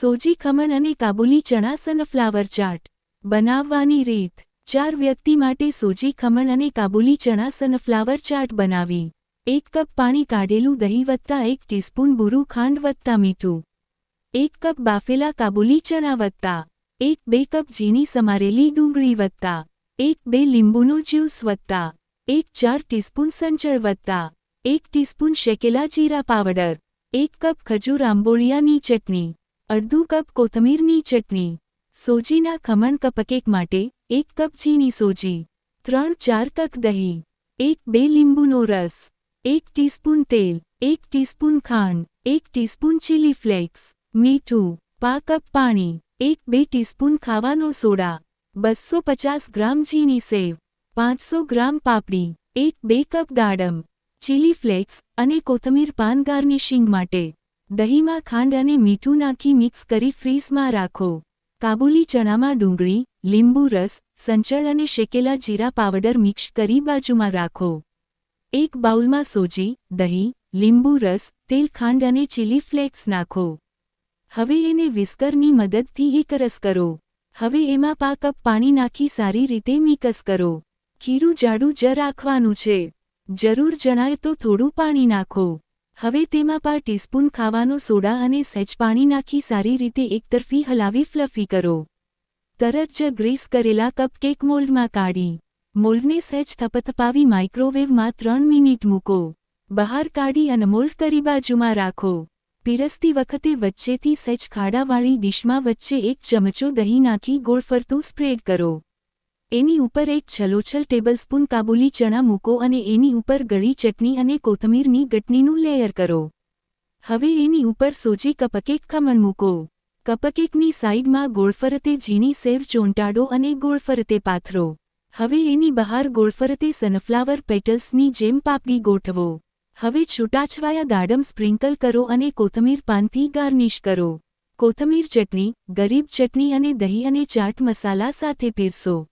સોજી ખમણ અને કાબુલી ચણા સનફ્લાવર ચાટ. બનાવવાની રીત. ચાર વ્યક્તિ માટે સોજી ખમણ અને કાબુલી ચણા સનફ્લાવર ચાટ બનાવી. એક કપ પાણી કાઢેલું દહીં વત્તા એક ટીસ્પૂન બુરું ખાંડ વત્તા મીઠું. એક કપ બાફેલા કાબુલી ચણા વત્તા. એક બે કપ ઝીણી સમારેલી ડુંગળી વત્તા. એક બે લીંબુનો જ્યુસ વત્તા. એક ચાર ટીસ્પૂન સંચળ વત્તા. એક ટીસ્પૂન શેકેલા જીરા પાવડર. એક કપ ખજૂર આંબોળિયાની ચટણી. અડધું કપ કોથમીરની ચટણી, સોજીના ખમણ કપકેક માટે એક કપ ચીની સોજી, ત્રણ ચાર કક દહીં, એક બે લીંબુનો રસ, એક ટીસ્પૂન તેલ, એક ટીસ્પૂન ખાંડ, એક ટીસ્પૂન ચીલી ફ્લેક્સ, મીઠું, પા કપ પાણી, એક બે ટીસ્પૂન ખાવાનો સોડા, બસો પચાસ ગ્રામ ઝીણી સેવ, પાંચસો ગ્રામ પાપડી, એક બે કપ દાડમ ચીલી ફ્લેક્સ અને કોથમીર પાન ગાર્નિશિંગ માટે. દહીંમાં ખાંડ અને મીઠું નાખી મિક્સ કરી ફ્રીઝમાં રાખો. કાબુલી ચણામાં ડુંગળી, લીંબુ રસ, સંચળ અને શેકેલા જીરા પાવડર મિક્સ કરી બાજુમાં રાખો. એક બાઉલમાં સોજી, દહીં, લીંબુ રસ, તેલ ખાંડ અને ચીલી ફ્લેક્સ નાખો. હવે એને વિસ્કરની મદદથી એકરસ કરો. હવે એમાં પા કપ પાણી નાખી સારી રીતે મિકસ કરો. ખીરું જાડું જ રાખવાનું છે. જરૂર જણાય તો થોડું પાણી નાખો. હવે તેમાં પા ટીસ્પૂન ખાવાનો સોડા અને સહેજ પાણી નાખી સારી રીતે એકતરફી હલાવી ફ્લફી કરો. તરત જ ગ્રીસ કરેલા કપકેક મોલ્ડમાં કાઢી. મોલ્ડને સહેજ થપથપાવી માઇક્રોવેવમાં ત્રણ મિનિટ મૂકો. બહાર કાઢી અને મોલ્ડ કરી બાજુમાં રાખો. પીરસતી વખતે વચ્ચેથી સહેજ ખાડાવાળી ડીશમાં વચ્ચે એક ચમચો દહીં નાખી ગોળ ફરતું સ્પ્રેડ કરો. એની ઉપર એક છલોછલ ટેબલસ્પૂન કાબુલી ચણા મૂકો અને એની ઉપર ગળી ચટણી અને કોથમીરની ગટનીનું લેયર કરો. હવે એની ઉપર સોજી કપકેક ખમણ મૂકો. કપકેકની સાઇડમાં ગોળફરતે ઝીણી સેવ ચોંટાડો અને ગોળફરતે પાથરો. હવે એની બહાર ગોળફરતે સનફ્લાવર પેટલ્સની જેમ પાપડી ગોઠવો. હવે છૂટાછવાયા દાડમ સ્પ્રિંકલ કરો અને કોથમીર પાનથી ગાર્નિશ કરો. કોથમીર ચટણી, ગરીબ ચટણી અને દહીં અને ચાટ મસાલા સાથે પીરસો.